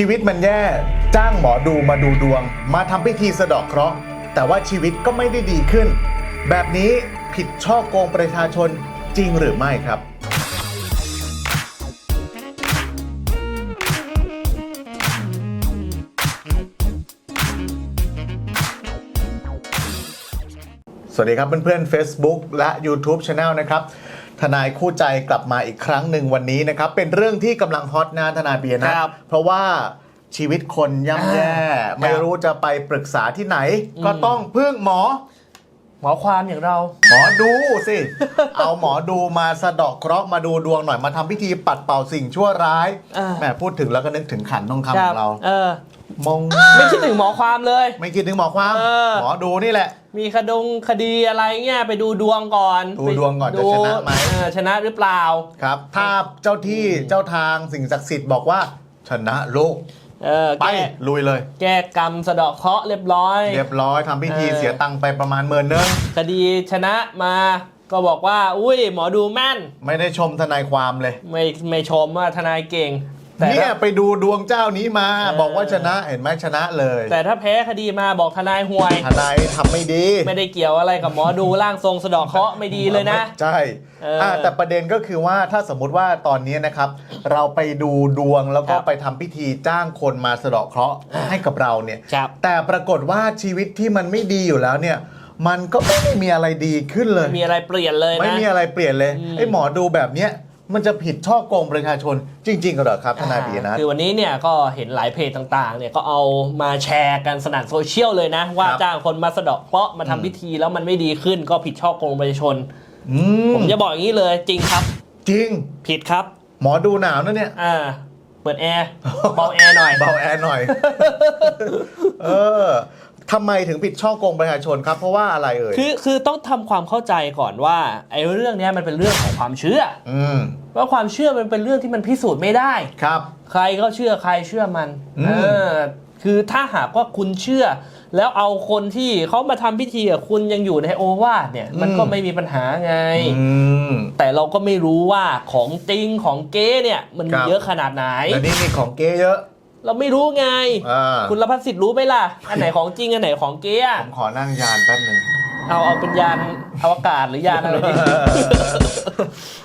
ชีวิตมันแย่จ้างหมอดูมาดูดวง มาทำพิธีสะเดอกเคราะห์แต่ว่าชีวิตก็ไม่ได้ดีขึ้น แบบนี้ผิดช่อโกงประชาชนจริงหรือไม่ครับ สวัสดีครับเพื่อนๆ Facebook และ YouTube Channel นะครับ ทนายคู่ใจกลับมาอีกครั้งหนึ่งวันนี้นะครับ เป็นเรื่องที่กำลังฮอตนะทนายเบียร์นะครับ เพราะว่าชีวิตคนย่ำแย่อ่าไม่รู้จะไปปรึกษาที่ไหน ก็ต้องพึ่งหมอ หมอความอย่างเรา หมอดูสิ เอาหมอดูมาสะเดาะเคราะห์มาดูดวงหน่อยมาทำพิธีปัดเป่าสิ่งชั่วร้ายอ่าแหมพูดถึงแล้วก็นึกถึงขันทองคำของเรา เออมงไม่คิดถึงหมอความเลย ไม่คิดถึงหมอความ เออ หมอดูนี่แหละ มีคดงคดีอะไรเงี้ยไปดูดวงก่อนดูดวงก่อนจะชนะไหม เออชนะหรือเปล่า ครับ ถ้าเจ้าที่เจ้าทางสิ่งศักดิ์สิทธิ์บอกว่าชนะลูกเออไป แก้ลุยเลย แก้กรรมสะเดาะเคราะห์เรียบร้อย เรียบร้อยทำพิธีเออ เสียตังค์ไปประมาณหมื่นนึงคดีชนะมาก็บอกว่า อุ้ยหมอดูแม่น ไม่ได้ชมทนายความเลย ไม่ไม่ชมว่าทนายเก่ง แต่เนี่ยถ้าไปดูดวงเจ้านี้มาเออบอกว่าชนะเห็นไหมชนะเลยแต่ถ้าแพ้คดีมาบอกทนายห่วย ทนายทำไม่ดี ไม่ได้เกี่ยวอะไรกับหมอดูร่างทรงสะเดาะเคราะห์ไม่ดีเลยนะ ใช่เอออะแต่ประเด็นก็คือว่าถ้าสมมุติว่าตอนนี้นะครับ เราไปดูดวงแล้วก็ครับไปทำพิธีจ้างคนมาสะเดาะเคราะห์ให้กับเราเนี่ย ครับ แต่ปรากฏว่าชีวิตที่มันไม่ดีอยู่แล้วเนี่ย มันก็ไม่ได้มีอะไรดีขึ้นเลย มีอะไรเปลี่ยนเลยนะ ไม่มีอะไรเปลี่ยนเลยอืมไอ้หมอดูแบบเนี้ย มันจะผิดช่อโกงประชาชนจริงๆเหรอครับทนายปียนัท คือวันนี้เนี่ยก็เห็นหลายเพจต่างๆเนี่ยก็เอามาแชร์กันสนั่นโซเชียลเลยนะ ว่าครับจ้างคนมาสะเดาะเคราะห์มาทำพิธีแล้วมันไม่ดีขึ้นก็ผิดช่อโกงประชาชน อืผมจะบอกอย่างนี้เลยจริงครับ จริง ผิดครับหมอดูหนาวนะเนี่ย อ่าเปิดแอร์เบาแอร์หน่อย เบาแอร์หน่อย เออ ทำไมถึงผิดช่อโกงประชาชนครับเพราะว่าอะไรเอ่ยคือคือต้องทำความเข้าใจก่อนว่าไอ้เรื่องเนี้ยมันเป็นเรื่องของความเชื่อ อืมว่าความเชื่อมันเป็นเรื่องที่มันพิสูจน์ไม่ได้ ครับ ใครก็เชื่อใครเชื่อมันอืม เออคือถ้าหากว่าคุณเชื่อ แล้วเอาคนที่เขามาทำพิธีกับคุณยังอยู่ในโอวาทเนี่ยมันก็ไม่มีปัญหาไง อืม แต่เราก็ไม่รู้ว่าของจริงของเก๊เนี่ยมันคมีรับ เยอะขนาดไหน แล้วนี่มีของเก๊เยอะ เราไม่รู้ไง อ่าคุณรพัฒสิทธิ์รู้ไหมล่ะ อันไหนของจริง อันไหนของเก๊อะผมขอนั่งยานแป๊บหนึ่งเอาเอาเป็นยานอวกาศหรือยานอะไรดี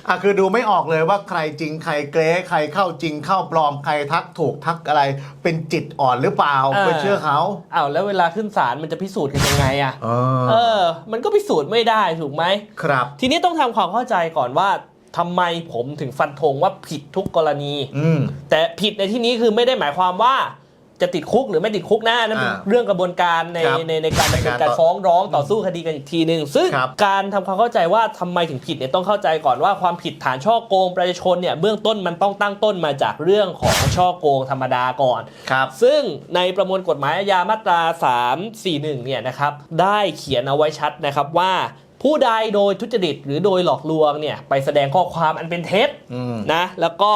อะคือดูไม่ออกเลยว่าใครจริงใครเก๊ใครเข้าจริงเข้าปลอมใครทักถูกทักอะไร เป็นจิตอ่อนหรือเปล่าเออ ไปเชื่อเขาอ้าวแล้วเวลาขึ้นศาลมันจะพิสูจน์กันยังไงอะเอเอออมันก็พิสูจน์ไม่ได้ถูกไหม ครับ ทีนี้ต้องทำความเข้าใจก่อนว่า ทำไมผมถึงฟันธงว่าผิดทุกกรณี อืม แต่ผิดในที่นี้คือไม่ได้หมายความว่าจะติดคุกหรือไม่ติดคุกนะนั่นเป็นอ่าเรื่องกระบวนการในครับในในการในดำเนิการนการต่อฟ้องร้องต่อสู้คดีกันอีกทีหนึ่งซึ่งครับ การทำความเข้าใจว่าทำไมถึงผิดเนี่ยต้องเข้าใจก่อนว่าความผิดฐานช่อโกงประชาชนเนี่ยเบื้องต้นมันต้องตั้งต้นมาจากเรื่องของช่อโกงธรรมดาก่อน ครับ ซึ่งในประมวลกฎหมายอาญามาตรา 341 เนี่ยนะครับ ได้เขียนเอาไว้ชัดนะครับว่า ผู้ใดโดยทุจริตหรือโดยหลอกลวงเนี่ยไปแสดงข้อความอันเป็นเท็จอืมนะแล้วก็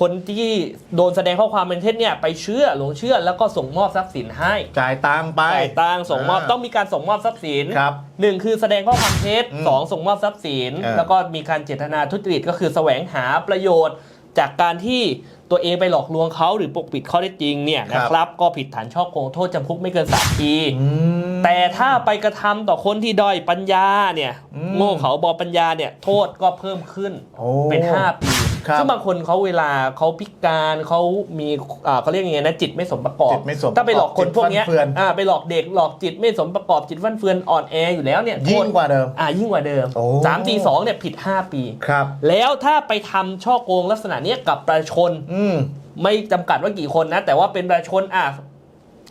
คนที่โดนแสดงข้อความเป็นเท็จเนี่ยไปเชื่อหลงเชื่อแล้วก็ส่งมอบทรัพย์สินให้จ่ายตังค์ไปจ่ายตังค์ส่งมอบอ่าต้องมีการส่งมอบทรัพย์สินครับหนึ่งคือแสดงข้อความเท็จอืมสองส่งมอบทรัพย์สินเออแล้วก็มีการเจตนาทุจริตก็คือแสวงหาประโยชน์ จากการที่ตัวเองไปหลอกลวงเขาหรือปกปิดข้อเท็จจริงเนี่ยนะครับ ก็ผิดฐานช่อโกงโทษจำคุกไม่เกินสามปี อืม แต่ถ้าไปกระทำต่อคนที่ด้อยปัญญาเนี่ยอืม โง่เขาบอปัญญาเนี่ยโทษก็เพิ่มขึ้นโอ้เป็น 5 ปี ครับซึ่งบางคนเขาเวลาเขาพิการเขามีอ่าเขาเรียกยังไงนะจิตไม่สมประกอบจิตไม่สมประกอบถ้าไปหลอกคนพวกเนี้ยจิตฟั่นเฟือน อ่าไปหลอกเด็กหลอกจิตไม่สมประกอบจิตฟั่นเฟือนอ่อนแออยู่แล้วเนี่ยยิ่งกว่าเดิม อ่ายิ่งกว่าเดิมโอ้ สามสี่สองเนี่ยผิด5ปี ครับ แล้วถ้าไปทำช่อโกงลักษณะเนี้ยกับประชาชน อืม ไม่จำกัดว่ากี่คนนะ แต่ว่าเป็นประชาชนอะ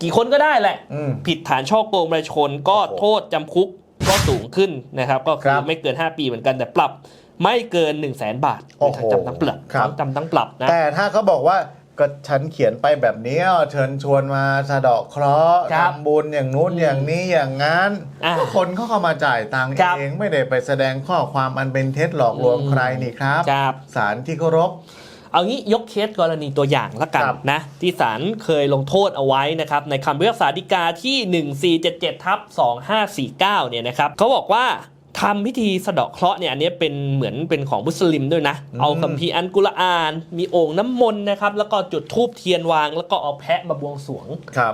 กี่คนก็ได้แหละ อืมผิดฐานช่อโกงประชาชนก็โอ้โหโทษจำคุกก็สูงขึ้นนะครับ ก็คืครัอบไม่เกิน 5 ปีเหมือนกันแต่ปรับ ไม่เกิน 1 0 0 0 0แสนบาทโอ้โหจำทั้งปรับครับจำทั้งปรับนะ แต่ถ้าเขาบอกว่าก็ฉันเขียนไปแบบนี้อะเชิญชวนมาสะเดาะเคราะห์ครับทำบุญอย่างนู้นอืมอย่างนี้อย่างนั้นอ่าก็คนเขาเข้ามาจ่ายตังค์ครับเองไม่ได้ไปแสดงข้อความอันเป็นเท็จหลอกลวงอืมใครนี่ครับครับศาลที่เคารพ เอางี้ยกเคสกรณีตัวอย่างละกันครับ นะที่ศาลเคยลงโทษเอาไว้นะครับในคำพิพากษาฎีกาที่ 1477ทับ2549เนี่ยนะครับเขาบอกว่า ทำพิธีสะเดาะเคราะห์เนี่ยอันนี้เป็นเหมือนเป็นของมุสลิมด้วยนะอืมเอาคัมภีร์อันกุรอาน มีโอ่งน้ำมนต์นะครับ แล้วก็จุดธูปเทียนวาง แล้วก็เอาแพะมาบวงสรวง ครับ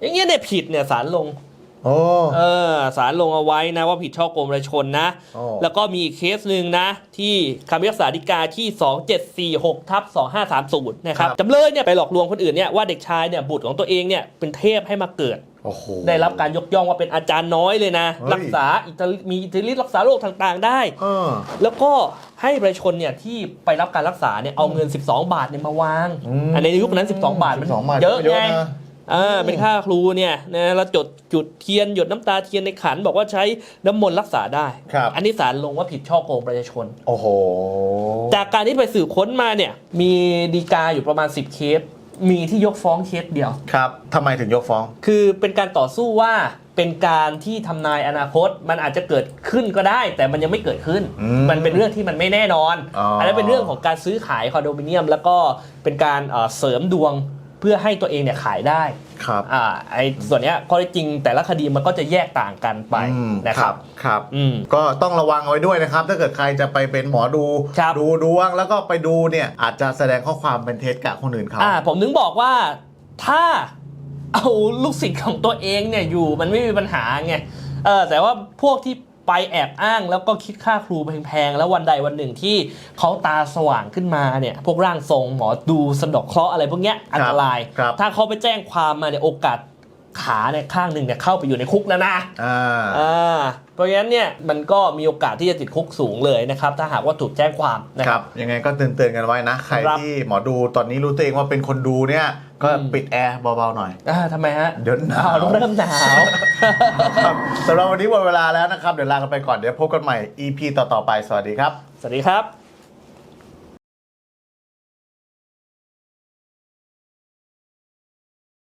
อย่างเงี้ยเนี่ยผิดเนี่ยสารลงโอ้เออสารลงเอาไว้นะว่าผิดช่อกงประชาชนนะ โอ้ แล้วก็มีอีกเคสหนึ่งนะ ที่คำพิพากษาฎีกาที่ 2746ทับ2530 นะครับ จำเลยเนี่ยไปหลอกลวงคนอื่นเนี่ยว่าเด็กชายเนี่ยบุตรของตัวเองเนี่ยเป็นเทพให้มาเกิดโอ้โห ได้รับการยกย่องว่าเป็นอาจารย์น้อยเลยนะเฮ้ยรักษาอิตาลีมีอิทธิฤทธิ์รักษาโรคต่างๆ ได้เออแล้วก็ให้ประชาชนเนี่ยที่ไปรับการรักษาเนี่ยเอาเงิน 12 บาทเนี่ยมาวางอืมอันในยุคนั้น 12 บาทมัน12บาทเยอะเยอะไงนะอ่าเป็นค่าครูเนี่ยนะแล้วจดจุดเทียนหยดน้ำตาเทียนในขันบอกว่าใช้น้ำมนต์รักษาได้ครับอันนี้ศาลลงว่าผิดช่อโกงประชาชน โอ้โห จากการที่ไปสืบค้นมาเนี่ยมีดีกาอยู่ประมาณ 10 เคส มีที่ยกฟ้องเคสเดียว ครับทำไมถึงยกฟ้อง คือเป็นการต่อสู้ว่าเป็นการที่ทำนายอนาคตมันอาจจะเกิดขึ้นก็ได้ แต่มันยังไม่เกิดขึ้น อืมมันเป็นเรื่องที่มันไม่แน่นอนอ๋ออั นนั้นเป็นเรื่องของการซื้อขายคอนโดมิเนียม แล้วก็เป็นการเอ่อเสริมดวง เพื่อให้ตัวเองเนี่ยขายได้ครับอ่าไอ้ส่วนเนี้ยข้อเท็จจริงแต่ละคดีมันก็จะแยกต่างกันไปอืมนะครับ ครับอืมก็ต้องระวังเอาไว้ด้วยนะครับ ถ้าเกิดใครจะไปเป็นหมอดู ครับ ดูดวงแล้วก็ไปดูเนี่ย อาจจะแสดงข้อความเป็นเท็จกับคนอื่นเขา อ่าผมถึงบอกว่าถ้าเอาลูกศิษย์ของตัวเองเนี่ยอยู่มันไม่มีปัญหาไงเออแต่ว่าพวกที่ ไปแอบอ้างแล้วก็คิดค่าครูแพงๆ แล้ววันใดวันหนึ่งที่เขาตาสว่างขึ้นมาเนี่ยพวกร่างทรงหมอดูสะเดอกเคราะห์อะไรพวกเนี้ยอันตราย ครับถ้าเขาไปแจ้งความมาเนี่ยโอกาสขาเนี่ยข้างหนึ่งเนี่ยเข้าไปอยู่ในคุกแล้วนะอ่าอ่าเพราะฉะนั้นเนี่ยมันก็มีโอกาสที่จะติดคุกสูงเลยนะครับ ถ้าหากว่าถูกแจ้งความนะคครัรับ บยังไงก็เตือนๆกันไว้นะ ใครครับ ที่หมอดูตอนนี้รู้ตัวเองว่าเป็นคนดูเนี่ย ก็อืมปิดแอร์เบาๆหน่อยอ่าทำไมฮะเดี๋ยวหนาวอ้เริ่มหนาวครับสำหรับวันนี้หมดเวลาแล้วนะครับ เดี๋ยวลากันไปก่อนเดี๋ยวพบกันใหม่ EP ต่อๆไป สวัสดีครับ สวัสดีครับ